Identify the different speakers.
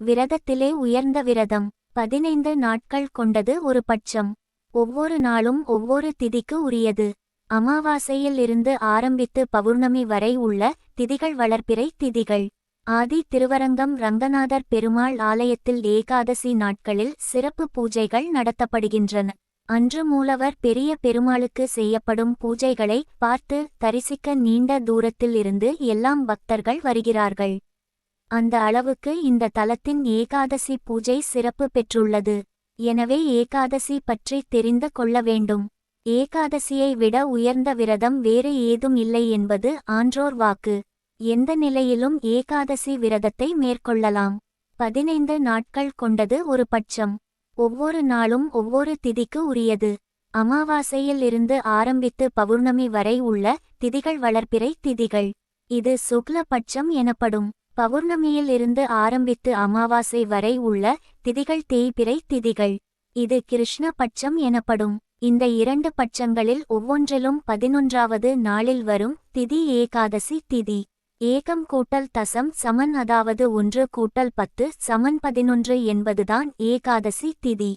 Speaker 1: விரதத்திலே உயர்ந்த விரதம் பதினைந்து நாட்கள் கொண்டது ஒரு பட்சம். ஒவ்வொரு நாளும் ஒவ்வொரு திதிக்கு உரியது. அமாவாசையில் இருந்து ஆரம்பித்து பௌர்ணமி வரை உள்ள திதிகள் வளர்ப்பிறை திதிகள். ஆதி திருவரங்கம் ரங்கநாதர் பெருமாள் ஆலயத்தில் ஏகாதசி நாட்களில் சிறப்பு பூஜைகள் நடத்தப்படுகின்றன. அன்று மூலவர் பெரிய பெருமாளுக்கு செய்யப்படும் பூஜைகளை பார்த்து தரிசிக்க நீண்ட தூரத்தில் இருந்து எல்லாம் பக்தர்கள் வருகிறார்கள். அந்த அளவுக்கு இந்த தலத்தின் ஏகாதசி பூஜை சிறப்பு பெற்றுள்ளது. எனவே ஏகாதசி பற்றி தெரிந்து கொள்ள வேண்டும். ஏகாதசியை விட உயர்ந்த விரதம் வேறு ஏதும் இல்லை என்பது ஆன்றோர் வாக்கு. எந்த நிலையிலும் ஏகாதசி விரதத்தை மேற்கொள்ளலாம். பதினைந்து நாட்கள் கொண்டது ஒரு பட்சம். ஒவ்வொரு நாளும் ஒவ்வொரு திதிக்கு உரியது. அமாவாசையில் இருந்து ஆரம்பித்து பௌர்ணமி வரை உள்ள திதிகள் வளர்ப்பிறை திதிகள். இது சுக்ல பட்சம் எனப்படும். பௌர்ணமியில் இருந்து ஆரம்பித்து அமாவாசை வரை உள்ள திதிகள் தேய்பிறை திதிகள். இது கிருஷ்ண பட்சம் எனப்படும். இந்த இரண்டு பட்சங்களில் ஒவ்வொன்றிலும் பதினொன்றாவது நாளில் வரும் திதி ஏகாதசி திதி. ஏகம் கூட்டல் தசம் சமன் அதாவது ஒன்று கூட்டல் பத்து சமன் பதினொன்று என்பதுதான் ஏகாதசி திதி.